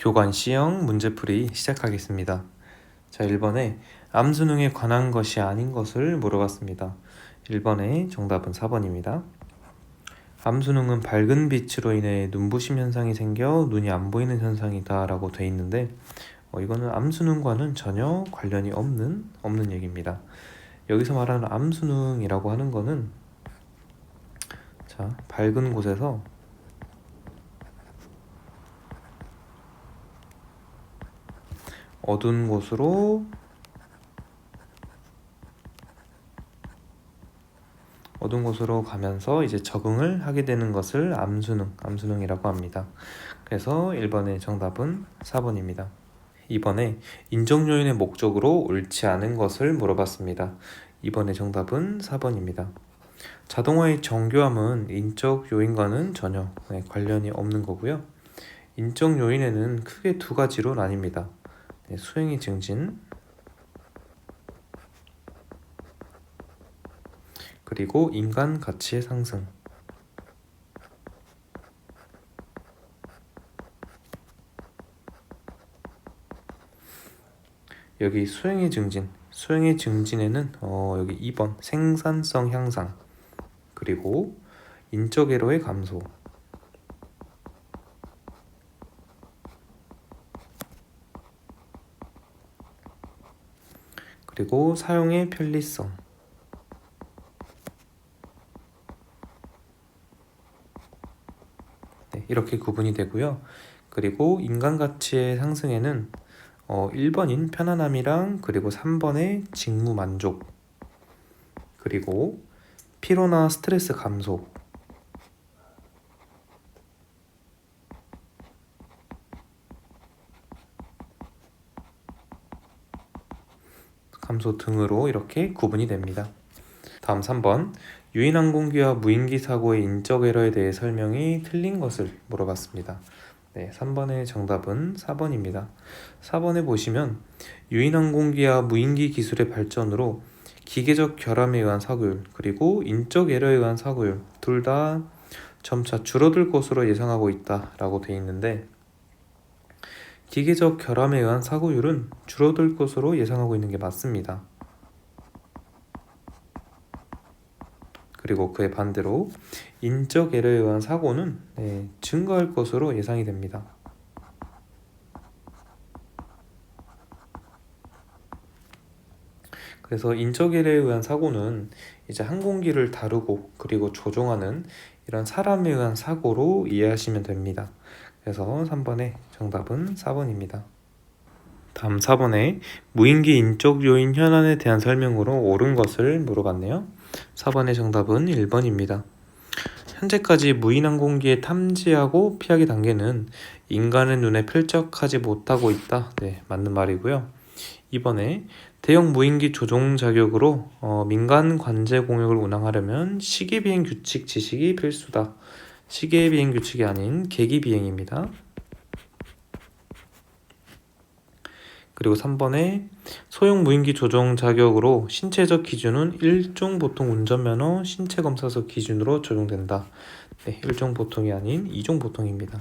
교관 C형 문제풀이 시작하겠습니다. 자, 1번에 암수능에 관한 것이 아닌 것을 물어봤습니다. 1번의 정답은 4번입니다. 암수능은 밝은 빛으로 인해 눈부심 현상이 생겨 눈이 안 보이는 현상이다 라고 돼 있는데 어, 이거는 암수능과는 전혀 관련이 없는 없는 얘기입니다. 여기서 말하는 암수능이라고 하는 거는 자, 밝은 곳에서 어두운 곳으로 어두운 곳으로 가면서 이제 적응을 하게 되는 것을 암수능, 암수능이라고 합니다. 그래서 1번의 정답은 4번입니다. 2번에 인적 요인의 목적으로 옳지 않은 것을 물어봤습니다. 2번의 정답은 4번입니다. 자동화의 정교함은 인적 요인과는 전혀 네, 관련이 없는 거고요. 인적 요인에는 크게 두 가지로 나뉩니다. 네, 수행의 증진. 그리고 인간 가치의 상승. 여기 수행의 증진. 수행의 증진에는 어, 여기 2번 생산성 향상 그리고 인적 애로의 감소 그리고 사용의 편리성. 네, 이렇게 구분이 되고요. 그리고 인간 가치의 상승에는 어, 1번인 편안함이랑 그리고 3번의 직무 만족. 그리고 피로나 스트레스 감소 감소 등으로 이렇게 구분이 됩니다. 다음 3번 유인 항공기와 무인기 사고의 인적 에러에 대해 설명이 틀린 것을 물어봤습니다. 네, 3번의 정답은 4번입니다. 4번에 보시면 유인 항공기와 무인기 기술의 발전으로 기계적 결함에 의한 사고율 그리고 인적 에러에 의한 사고율 둘 다 점차 줄어들 것으로 예상하고 있다라고 되어 있는데 기계적 결함에 의한 사고율은 줄어들 것으로 예상하고 있는 게 맞습니다. 그리고 그의 반대로 인적 에러에 의한 사고는 네, 증가할 것으로 예상이 됩니다. 그래서 인적 에러에 의한 사고는 이제 항공기를 다루고 그리고 조종하는 이런 사람에 의한 사고로 이해하시면 됩니다. 그래서 3번의 정답은 4번입니다. 다음 4번에 무인기 인적 요인 현안에 대한 설명으로 옳은 것을 물어봤네요. 4번의 정답은 1번입니다. 현재까지 무인항공기의 탐지하고 피하기 단계는 인간의 눈에 필적하지 못하고 있다. 네, 맞는 말이고요. 이번에 대형 무인기 조종 자격으로 어, 민간 관제 공역을 운항하려면 시계 비행 규칙 지식이 필수다. 시계 비행 규칙이 아닌 계기 비행입니다. 그리고 3번에 소형 무인기 조종 자격으로 신체적 기준은 일종 보통 운전면허 신체 검사서 기준으로 적용된다. 네, 일종 보통이 아닌 이종 보통입니다.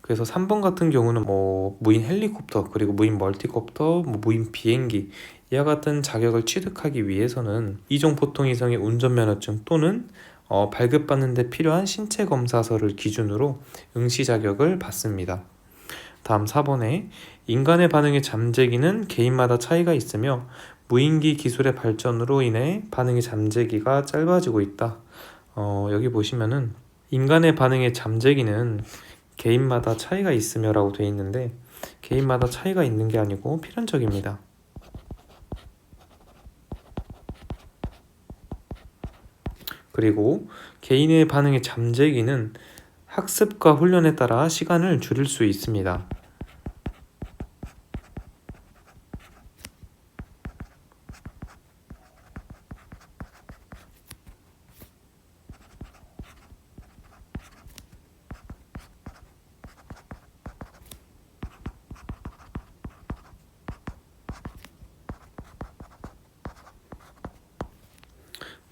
그래서 3번 같은 경우는 뭐 무인 헬리콥터 그리고 무인 멀티콥터, 뭐 무인 비행기 이와 같은 자격을 취득하기 위해서는 이종 보통 이상의 운전면허증 또는 어, 발급받는 데 필요한 신체 검사서를 기준으로 응시 자격을 받습니다. 다음 4번에 인간의 반응의 잠재기는 개인마다 차이가 있으며 무인기 기술의 발전으로 인해 반응의 잠재기가 짧아지고 있다. 어, 여기 보시면은 인간의 반응의 잠재기는 개인마다 차이가 있으며라고 되어 있는데 개인마다 차이가 있는 게 아니고 필연적입니다. 그리고 개인의 반응의 잠재기는 학습과 훈련에 따라 시간을 줄일 수 있습니다.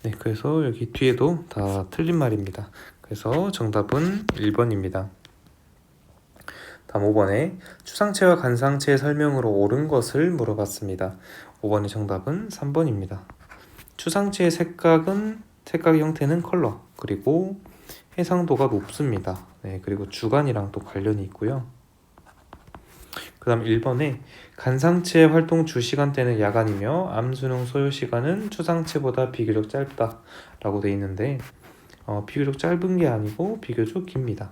네, 그래서 여기 뒤에도 다 틀린 말입니다. 그래서 정답은 1번입니다. 다음 5번에 추상체와 간상체의 설명으로 옳은 것을 물어봤습니다. 5번의 정답은 3번입니다. 추상체의 색각은 색각의 형태는 컬러 그리고 해상도가 높습니다. 네, 그리고 주간이랑 또 관련이 있고요. 그 다음 1번에 간상체의 활동 주 시간대는 야간이며 암수능 소요 시간은 추상체보다 비교적 짧다 라고 돼 있는데 어, 비교적 짧은 게 아니고 비교적 깁니다.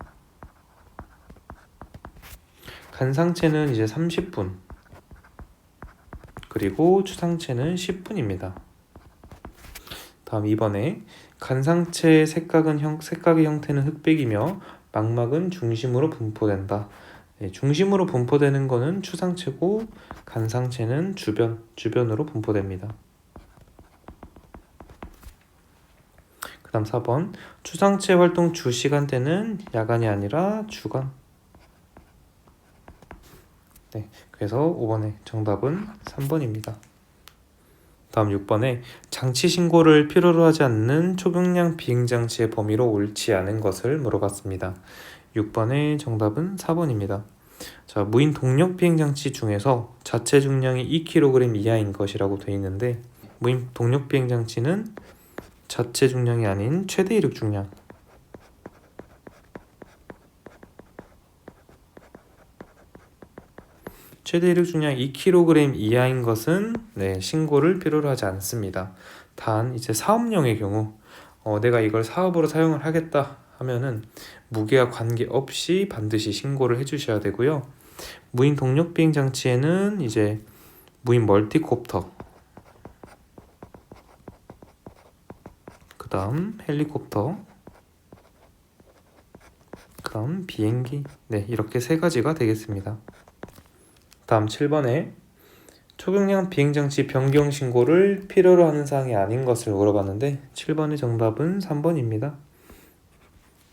간상체는 이제 30분 그리고 추상체는 10분입니다. 다음 2번에 간상체의 색각은 형, 색각의 형태는 흑백이며 망막은 중심으로 분포된다. 네, 중심으로 분포되는 것은 추상체고 간상체는 주변 주변으로 분포됩니다. 그 다음 4번 추상체 활동 주 시간대는 야간이 아니라 주간. 네, 그래서 5번의 정답은 3번입니다. 다음 6번에 장치 신고를 필요로 하지 않는 초경량 비행 장치의 범위로 옳지 않은 것을 물어봤습니다. 6번의 정답은 4번입니다. 자, 무인 동력 비행 장치 중에서 자체 중량이 2kg 이하인 것이라고 되어 있는데 무인 동력 비행 장치는 자체 중량이 아닌 최대 이륙 중량 최대 이륙 중량 2kg 이하인 것은 네, 신고를 필요로 하지 않습니다. 단 이제 사업용의 경우 어, 내가 이걸 사업으로 사용을 하겠다 하면은 무게와 관계없이 반드시 신고를 해주셔야 되고요. 무인 동력 비행 장치에는 이제 무인 멀티콥터, 그 다음 헬리콥터, 그 다음 비행기, 네 이렇게 세 가지가 되겠습니다. 다음 7번에 초경량 비행장치 변경 신고를 필요로 하는 사항이 아닌 것을 물어봤는데 7번의 정답은 3번입니다.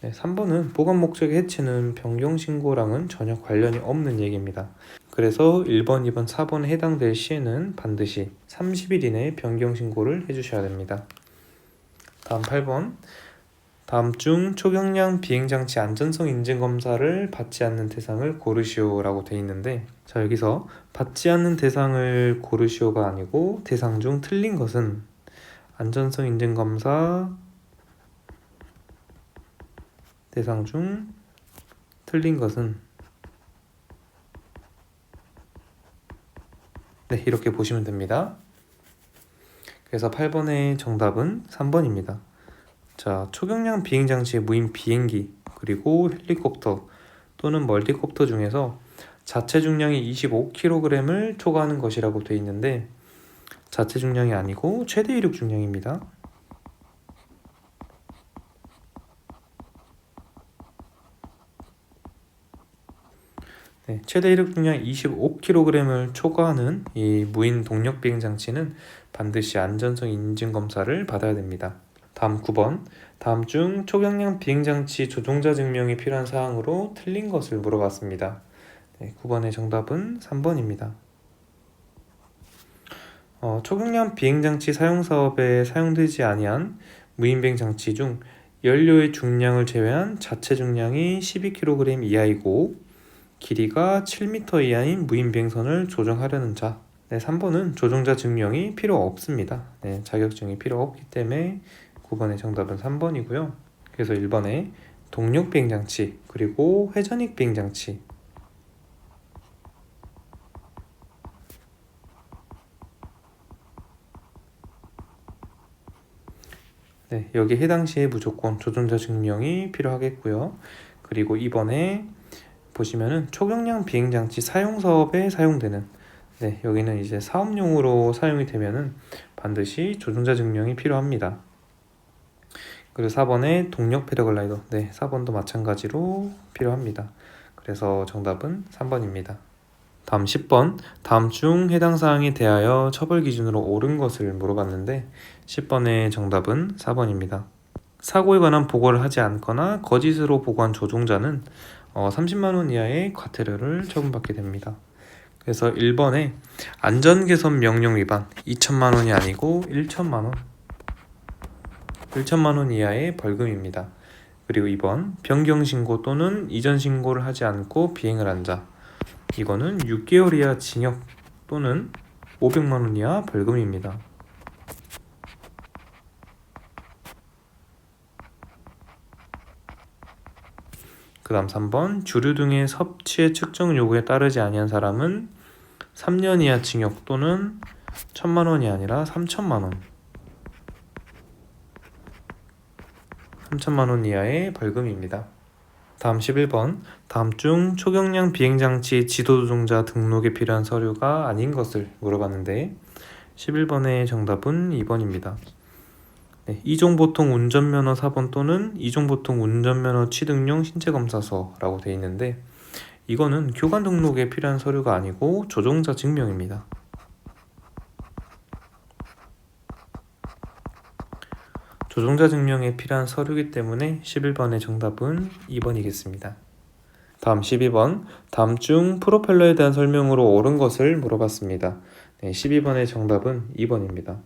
네, 3번은 보관 목적의 해체는 변경 신고랑은 전혀 관련이 없는 얘기입니다. 그래서 1번, 2번, 4번에 해당될 시에는 반드시 30일 이내에 변경 신고를 해주셔야 됩니다. 다음 8번 다음 중 초경량 비행장치 안전성 인증 검사를 받지 않는 대상을 고르시오라고 돼 있는데 자 여기서 받지 않는 대상을 고르시오가 아니고 대상 중 틀린 것은 안전성 인증 검사 대상 중 틀린 것은 네 이렇게 보시면 됩니다. 그래서 8번의 정답은 3번입니다. 자, 초경량 비행 장치의 무인 비행기 그리고 헬리콥터 또는 멀티콥터 중에서 자체 중량이 25kg을 초과하는 것이라고 되어 있는데 자체 중량이 아니고 최대 이륙 중량입니다. 네, 최대 이륙 중량 25kg을 초과하는 이 무인 동력 비행 장치는 반드시 안전성 인증 검사를 받아야 됩니다. 다음 9번 다음 중 초경량 비행 장치 조종자 증명이 필요한 사항으로 틀린 것을 물어봤습니다. 네, 9번의 정답은 3번입니다. 어, 초경량 비행장치 사용 사업에 사용되지 아니한 무인비행 장치 중 연료의 중량을 제외한 자체 중량이 12kg 이하이고 길이가 7m 이하인 무인 비행선을 조종하려는 자. 네, 3번은 조종자 증명이 필요 없습니다. 네, 자격증이 필요 없기 때문에 9번의 정답은 3번이고요. 그래서 1번에 동력 비행장치 그리고 회전익 비행장치 네, 여기 해당 시에 무조건 조종자 증명이 필요하겠고요. 그리고 2번에 보시면은 초경량 비행장치 사용 사업에 사용되는 네, 여기는 이제 사업용으로 사용이 되면은 반드시 조종자 증명이 필요합니다. 그리고 4번에 동력 패러글라이더. 네, 4번도 마찬가지로 필요합니다. 그래서 정답은 3번입니다. 다음 10번. 다음 중 해당 사항에 대하여 처벌 기준으로 옳은 것을 물어봤는데 10번의 정답은 4번입니다. 사고에 관한 보고를 하지 않거나 거짓으로 보고한 조종자는 어, 30만 원 이하의 과태료를 처분받게 됩니다. 그래서 1번에 안전 개선 명령 위반 2천만 원이 아니고 1천만 원 1천만 원 이하의 벌금입니다. 그리고 2번 변경 신고 또는 이전 신고를 하지 않고 비행을 한 자. 이거는 6개월 이하 징역 또는 500만 원 이하 벌금입니다. 그 다음 3번 주류 등의 섭취의 측정 요구에 따르지 아니한 사람은 3년 이하 징역 또는 1천만 원이 아니라 3천만 원. 3천만 원 이하의 벌금입니다. 다음 11번 다음 중 초경량 비행장치 지도 조종자 등록에 필요한 서류가 아닌 것을 물어봤는데 11번의 정답은 2번입니다. 네, 이종보통 운전면허 사본 또는 이종보통 운전면허 취득용 신체검사서라고 되어 있는데 이거는 교관 등록에 필요한 서류가 아니고 조종자 증명입니다. 조종자 증명에 필요한 서류이기 때문에 11번의 정답은 2번이겠습니다. 다음 12번 다음 중 프로펠러에 대한 설명으로 옳은 것을 물어봤습니다. 네, 12번의 정답은 2번입니다.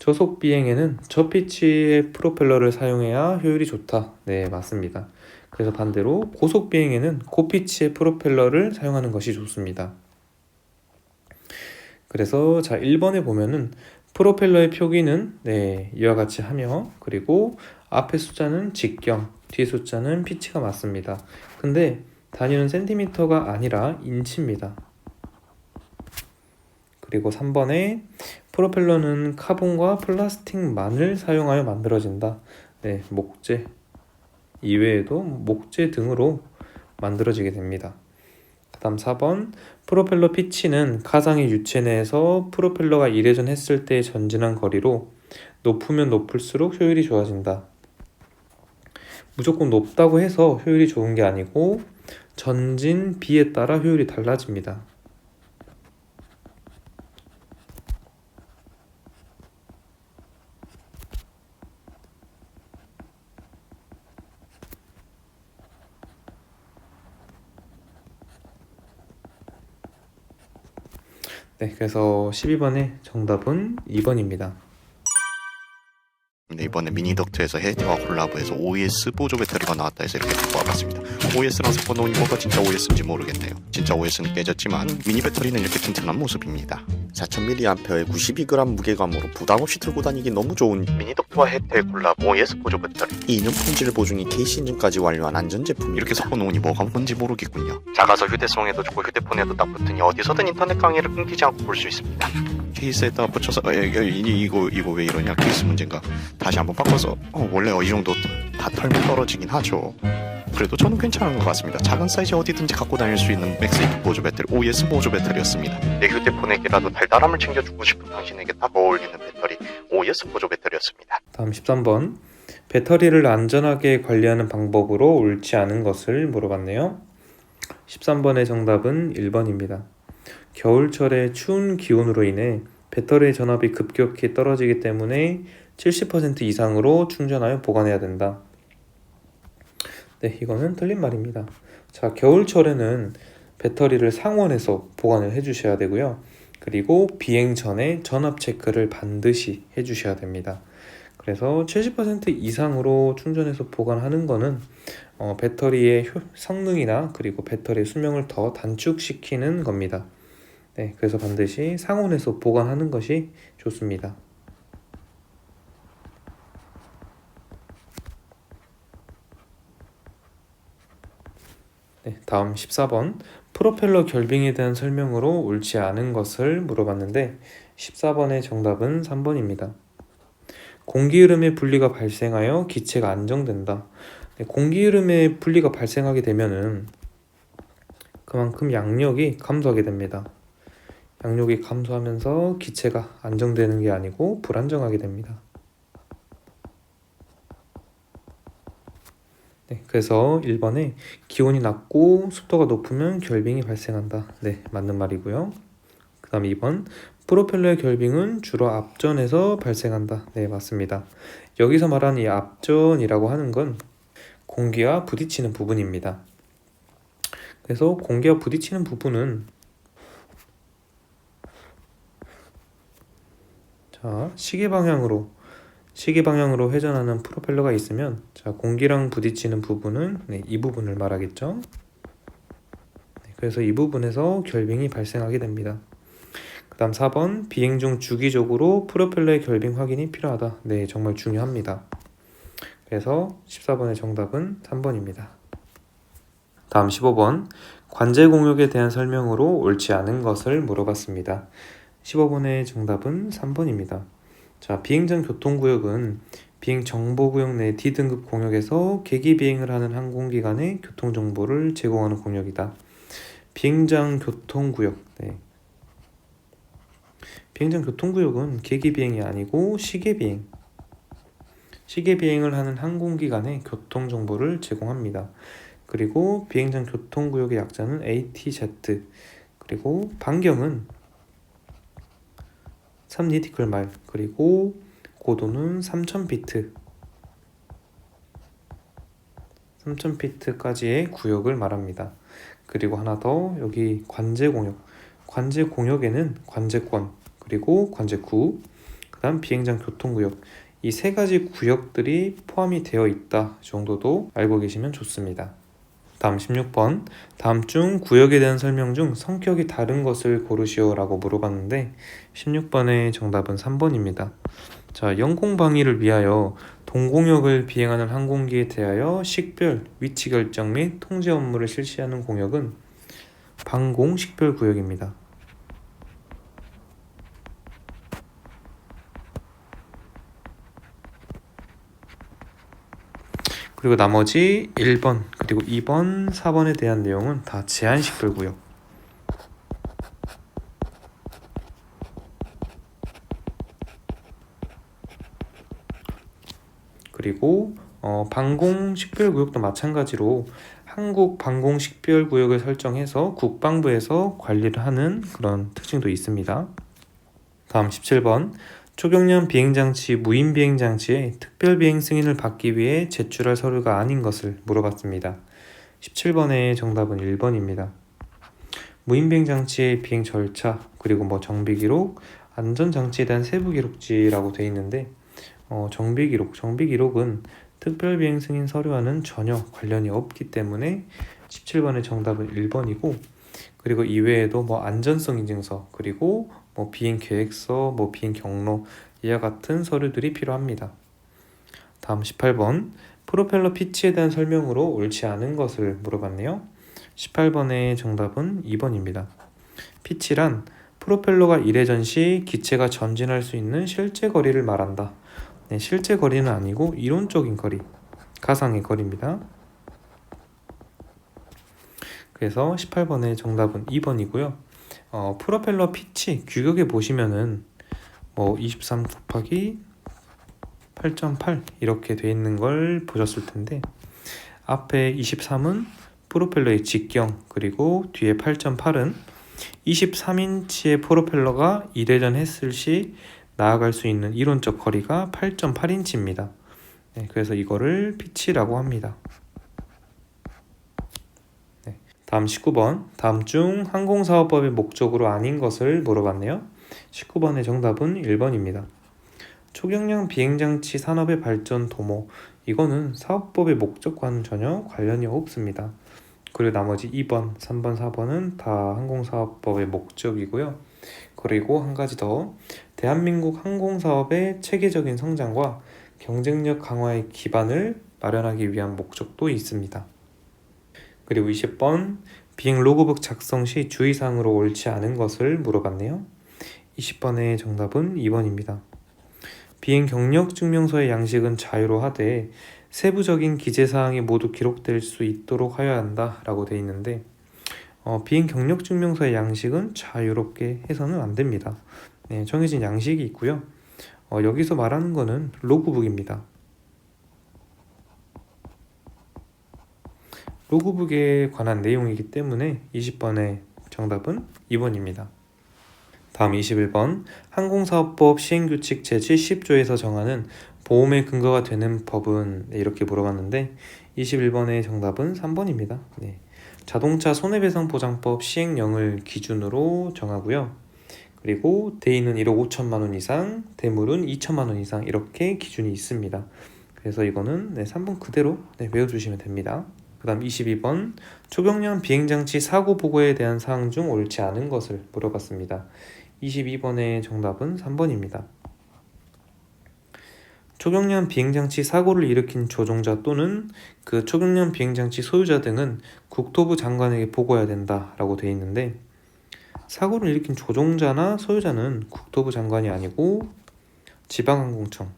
저속 비행에는 저피치의 프로펠러를 사용해야 효율이 좋다. 네, 맞습니다. 그래서 반대로 고속 비행에는 고피치의 프로펠러를 사용하는 것이 좋습니다. 그래서 자 1번에 보면은 프로펠러의 표기는 네, 이와 같이 하며 그리고 앞에 숫자는 직경, 뒤에 숫자는 피치가 맞습니다. 근데 단위는 센티미터가 아니라 인치입니다. 그리고 3번에 프로펠러는 카본과 플라스틱만을 사용하여 만들어진다. 네, 목재 이외에도 목재 등으로 만들어지게 됩니다. 그다음 4번 프로펠러 피치는 가상의 유체 내에서 프로펠러가 이례전 했을 때 전진한 거리로 높으면 높을수록 효율이 좋아진다. 무조건 높다고 해서 효율이 좋은 게 아니고 전진 비에 따라 효율이 달라집니다. 네, 그래서 12번의 정답은 2번입니다. 네, 이번에 미니덕트에서 헤이트와 콜라보해서 OS 보조 배터리가 나왔다 해서 이렇게 갖고 와봤습니다. OS랑 섞어놓으니 뭐가 진짜 OS인지 모르겠네요. 진짜 OS는 깨졌지만 미니 배터리는 이렇게 튼튼한 모습입니다. 4000mAh의 92g 무게감으로 부담없이 들고 다니기 너무 좋은 미니덕트 와 헤이트의 콜라보 OS 보조 배터리 2년 품질 보증이 KC 인증까지 완료한 안전 제품 이렇게 섞어놓으니 뭐가 뭔지 모르겠군요. 작아서 휴대성에도 좋고 휴대폰에도 딱 붙으니 어디서든 인터넷 강의를 끊기지 않고 볼 수 있습니다. 케이스에다 붙여서 어, 에, 에, 이, 이거 이거 왜 이러냐. 케이스 문제인가. 다시 한번 바꿔서 어, 원래 이 정도 다 털면 떨어지긴 하죠 그래도 저는 괜찮은 것 같습니다 작은 사이즈 어디든지 갖고 다닐 수 있는 맥스이프 보조 배터리 OS 보조 배터리였습니다 내 휴대폰에게라도 달달함을 챙겨주고 싶은 당신에게 딱 어울리는 배터리 OS 보조 배터리였습니다 다음 13번 배터리를 안전하게 관리하는 방법으로 옳지 않은 것을 물어봤네요. 13번의 정답은 1번입니다. 겨울철의 추운 기온으로 인해 배터리 전압이 급격히 떨어지기 때문에 70% 이상으로 충전하여 보관해야 된다. 네, 이거는 틀린 말입니다. 자, 겨울철에는 배터리를 상온에서 보관을 해 주셔야 되고요. 그리고 비행 전에 전압 체크를 반드시 해 주셔야 됩니다. 그래서 70% 이상으로 충전해서 보관하는 거는 어, 배터리의 효, 성능이나 그리고 배터리의 수명을 더 단축시키는 겁니다. 네, 그래서 반드시 상온에서 보관하는 것이 좋습니다. 다음 14번 프로펠러 결빙에 대한 설명으로 옳지 않은 것을 물어봤는데 14번의 정답은 3번입니다. 공기 흐름의 분리가 발생하여 기체가 안정된다. 네, 공기 흐름의 분리가 발생하게 되면은 그만큼 양력이 감소하게 됩니다. 양력이 감소하면서 기체가 안정되는 게 아니고 불안정하게 됩니다. 네, 그래서 1번에 기온이 낮고 습도가 높으면 결빙이 발생한다. 네, 맞는 말이고요. 그 다음 2번 프로펠러의 결빙은 주로 앞전에서 발생한다. 네, 맞습니다. 여기서 말하는 이 앞전이라고 하는 건 공기와 부딪히는 부분입니다. 그래서 공기와 부딪히는 부분은 자, 시계 방향으로 시계 방향으로 회전하는 프로펠러가 있으면 자 공기랑 부딪히는 부분은 네, 이 부분을 말하겠죠. 네, 그래서 이 부분에서 결빙이 발생하게 됩니다. 그 다음 4번 비행 중 주기적으로 프로펠러의 결빙 확인이 필요하다. 네, 정말 중요합니다. 그래서 14번의 정답은 3번입니다. 다음 15번 관제 공역에 대한 설명으로 옳지 않은 것을 물어봤습니다. 15번의 정답은 3번입니다. 자, 비행전 교통구역은 비행 정보구역 내 D등급 공역에서 계기 비행을 하는 항공기관의 교통 정보를 제공하는 공역이다. 비행장 교통구역. 네. 비행장 교통구역은 계기 비행이 아니고 시계 비행. 시계 비행을 하는 항공기관의 교통 정보를 제공합니다. 그리고 비행장 교통구역의 약자는 ATZ. 그리고 반경은 3니티컬 마일. 그리고 고도는 3000피트. 3000피트까지의 구역을 말합니다. 그리고 하나 더 여기 관제 공역. 관제 공역에는 관제권 그리고 관제구, 그다음 비행장 교통구역 이 세 가지 구역들이 포함이 되어 있다 정도도 알고 계시면 좋습니다. 다음 16번 다음 중 구역에 대한 설명 중 성격이 다른 것을 고르시오라고 물어봤는데 16번의 정답은 3번입니다. 자, 영공 방위를 위하여 동공역을 비행하는 항공기에 대하여 식별, 위치 결정 및 통제 업무를 실시하는 공역은 방공 식별 구역입니다. 그리고 나머지 1번 그리고 2번, 4번에 대한 내용은 다 제한 식별 구역. 그리고 어, 방공 식별 구역도 마찬가지로 한국 방공 식별 구역을 설정해서 국방부에서 관리를 하는 그런 특징도 있습니다. 다음 17번 초경량 비행장치 무인 비행장치에 특별 비행 승인을 받기 위해 제출할 서류가 아닌 것을 물어봤습니다. 17번의 정답은 1번입니다. 무인 비행장치의 비행 절차 그리고 뭐 정비 기록, 안전 장치에 대한 세부 기록지라고 돼 있는데 어, 정비 기록, 정비 기록은 특별 비행 승인 서류와는 전혀 관련이 없기 때문에 17번의 정답은 1번이고 그리고 이외에도 뭐 안전성 인증서 그리고 뭐 비행 계획서, 뭐 비행 경로 이와 같은 서류들이 필요합니다. 다음 18번 프로펠러 피치에 대한 설명으로 옳지 않은 것을 물어봤네요. 18번의 정답은 2번입니다. 피치란 프로펠러가 이례전 시 기체가 전진할 수 있는 실제 거리를 말한다. 네, 실제 거리는 아니고 이론적인 거리, 가상의 거리입니다. 그래서 18번의 정답은 2번이고요. 어, 프로펠러 피치 규격에 보시면은 뭐 23 곱하기 8.8 이렇게 돼 있는 걸 보셨을 텐데 앞에 23은 프로펠러의 직경 그리고 뒤에 8.8은 23인치의 프로펠러가 이례전 했을 시 나아갈 수 있는 이론적 거리가 8.8인치입니다. 네, 그래서 이거를 피치라고 합니다. 네, 다음 19번. 다음 중 항공사업법의 목적으로 아닌 것을 물어봤네요. 19번의 정답은 1번입니다. 초경량 비행장치 산업의 발전 도모. 이거는 사업법의 목적과는 전혀 관련이 없습니다. 그리고 나머지 2번, 3번, 4번은 다 항공사업법의 목적이고요. 그리고 한 가지 더 대한민국 항공사업의 체계적인 성장과 경쟁력 강화의 기반을 마련하기 위한 목적도 있습니다. 그리고 20번 비행 로그북 작성 시 주의사항으로 옳지 않은 것을 물어봤네요. 20번의 정답은 2번입니다. 비행 경력 증명서의 양식은 자유로 하되 세부적인 기재 사항이 모두 기록될 수 있도록 하여야 한다라고 돼 있는데 어, 비행 경력 증명서의 양식은 자유롭게 해서는 안 됩니다. 네, 정해진 양식이 있고요. 어, 여기서 말하는 거는 로그북입니다. 로그북에 관한 내용이기 때문에 20번의 정답은 2번입니다. 다음 21번 항공사업법 시행규칙 제70조에서 정하는 보험의 근거가 되는 법은 네, 이렇게 물어봤는데 21번의 정답은 3번입니다. 네. 자동차 손해배상 보장법 시행령을 기준으로 정하고요. 그리고 대인은 1억 5천만 원 이상, 대물은 2천만 원 이상 이렇게 기준이 있습니다. 그래서 이거는 네, 3번 그대로 네, 외워두시면 됩니다. 그 다음 22번 초경량 비행장치 사고 보고에 대한 사항 중 옳지 않은 것을 물어봤습니다. 22번의 정답은 3번입니다. 초경량 비행장치 사고를 일으킨 조종자 또는 그 초경량 비행장치 소유자 등은 국토부 장관에게 보고해야 된다라고 되어 있는데 사고를 일으킨 조종자나 소유자는 국토부 장관이 아니고 지방항공청.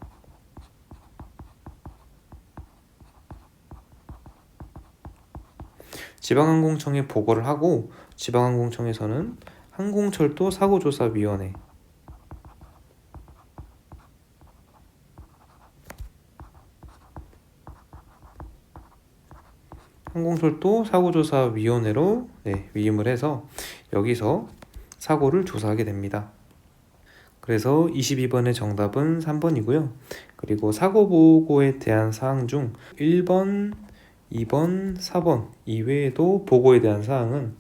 지방항공청에 보고를 하고 지방항공청에서는 항공철도 사고조사위원회 항공철도 사고조사위원회로 네, 위임을 해서 여기서 사고를 조사하게 됩니다. 그래서 22번의 정답은 3번이고요. 그리고 사고 보고에 대한 사항 중 1번, 2번, 4번 이외에도 보고에 대한 사항은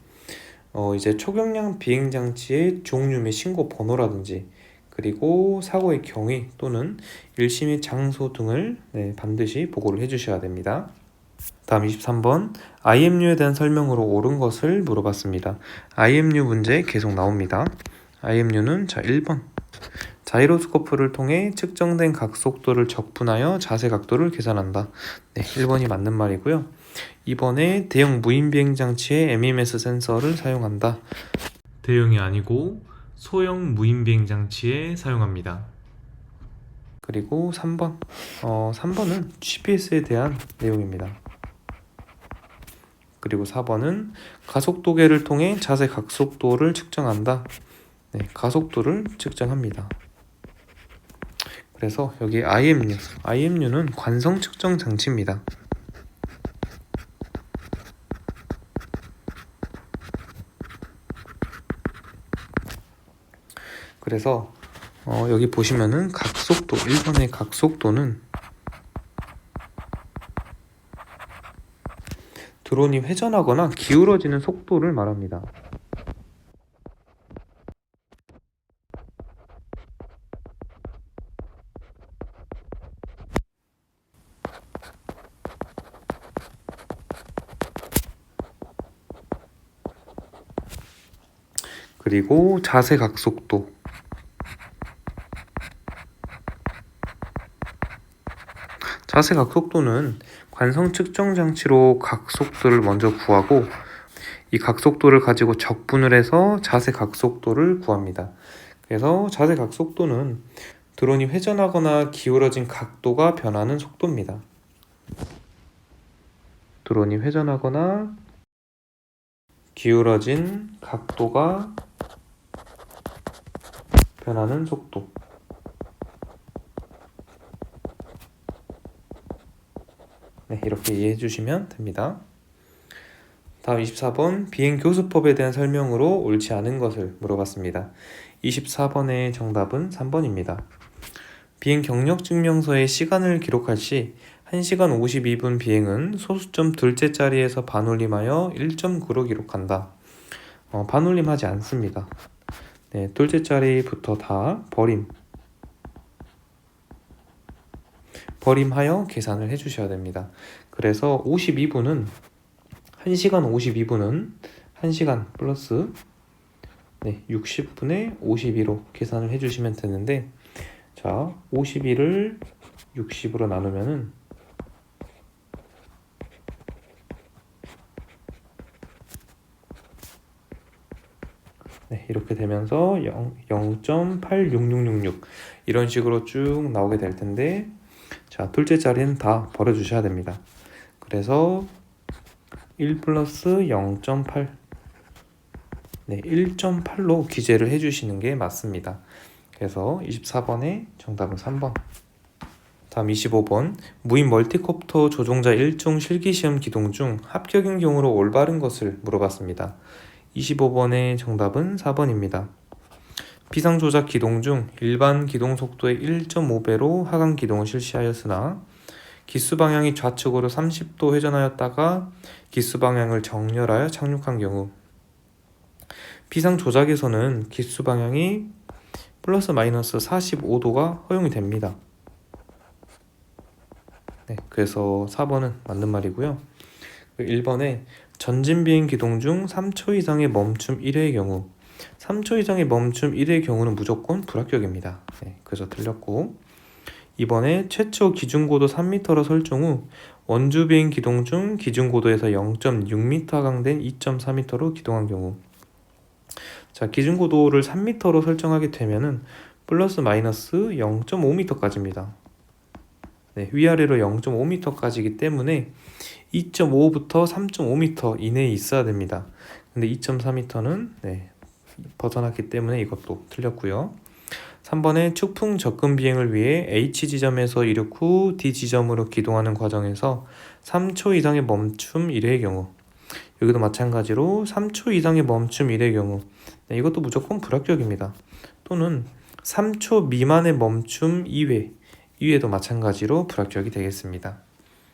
어 이제 초경량 비행 장치의 종류 및 신고 번호라든지 그리고 사고의 경위 또는 일시 및 장소 등을 네, 반드시 보고를 해 주셔야 됩니다. 다음 23번 IMU에 대한 설명으로 옳은 것을 물어봤습니다. IMU 문제 계속 나옵니다. IMU는 자 1번 자이로스코프를 통해 측정된 각속도를 적분하여 자세 각도를 계산한다. 네, 1번이 맞는 말이고요. 2번에 대형 무인 비행 장치에 MEMS 센서를 사용한다. 대형이 아니고 소형 무인 비행 장치에 사용합니다. 그리고 3번. 어, 3번은 GPS에 대한 내용입니다. 그리고 4번은 가속도계를 통해 자세 각속도를 측정한다. 네, 가속도를 측정합니다. 그래서 여기 IMU, IMU는 관성 측정 장치입니다. 그래서 어, 여기 보시면은 각속도 1번의 각속도는 드론이 회전하거나 기울어지는 속도를 말합니다. 그리고 자세 각속도 자세 각속도는 관성 측정 장치로 각속도를 먼저 구하고 이 각속도를 가지고 적분을 해서 자세 각속도를 구합니다. 그래서 자세 각속도는 드론이 회전하거나 기울어진 각도가 변하는 속도입니다. 드론이 회전하거나 기울어진 각도가 변하는 속도. 네, 이렇게 이해해 주시면 됩니다. 다음 24번 비행 교수법에 대한 설명으로 옳지 않은 것을 물어봤습니다. 24번의 정답은 3번입니다. 비행 경력 증명서에 시간을 기록할 시 1시간 52분 비행은 소수점 둘째 자리에서 반올림하여 1.9로 기록한다. 어, 반올림하지 않습니다. 네, 둘째 자리부터 다 버림. 버림하여 계산을 해 주셔야 됩니다. 그래서 52분은 1시간 52분은 1시간 플러스 네, 60분의 52로 계산을 해 주시면 되는데 자 52를 60으로 나누면은 네, 이렇게 되면서 0, 0.86666 이런 식으로 쭉 나오게 될 텐데 자 둘째 자리는 다 버려주셔야 됩니다. 그래서 1 플러스 0.8 네, 1.8로 기재를 해주시는 게 맞습니다. 그래서 24번의 정답은 3번. 다음 25번 무인 멀티콥터 조종자 1종 실기시험 기동 중 합격인 경우로 올바른 것을 물어봤습니다. 25번의 정답은 4번입니다. 비상 조작 기동 중 일반 기동 속도의 1.5배로 하강 기동을 실시하였으나 기수 방향이 좌측으로 30도 회전하였다가 기수 방향을 정렬하여 착륙한 경우 비상 조작에서는 기수 방향이 플러스 마이너스 45도가 허용이 됩니다. 네, 그래서 4번은 맞는 말이고요. 1번에 전진 비행 기동 중 3초 이상의 멈춤 1회의 경우 3초 이상의 멈춤 1회의 경우는 무조건 불합격입니다. 네, 그래서 틀렸고 2번에 최초 기준고도 3m로 설정 후 원주 비행 기동 중 기준고도에서 0.6m 하강된 2.4m로 기동한 경우 자 기준고도를 3m로 설정하게 되면은 플러스 마이너스 0.5m까지입니다. 네, 위아래로 0.5m까지이기 때문에 2.5부터 3.5m 이내에 있어야 됩니다. 근데 2.4m는 네, 벗어났기 때문에 이것도 틀렸고요. 3번에 축풍 접근 비행을 위해 H 지점에서 이륙 후 D 지점으로 기동하는 과정에서 3초 이상의 멈춤 1회의 경우 여기도 마찬가지로 3초 이상의 멈춤 1회의 경우 네, 이것도 무조건 불합격입니다. 또는 3초 미만의 멈춤 2회 2회도 마찬가지로 불합격이 되겠습니다.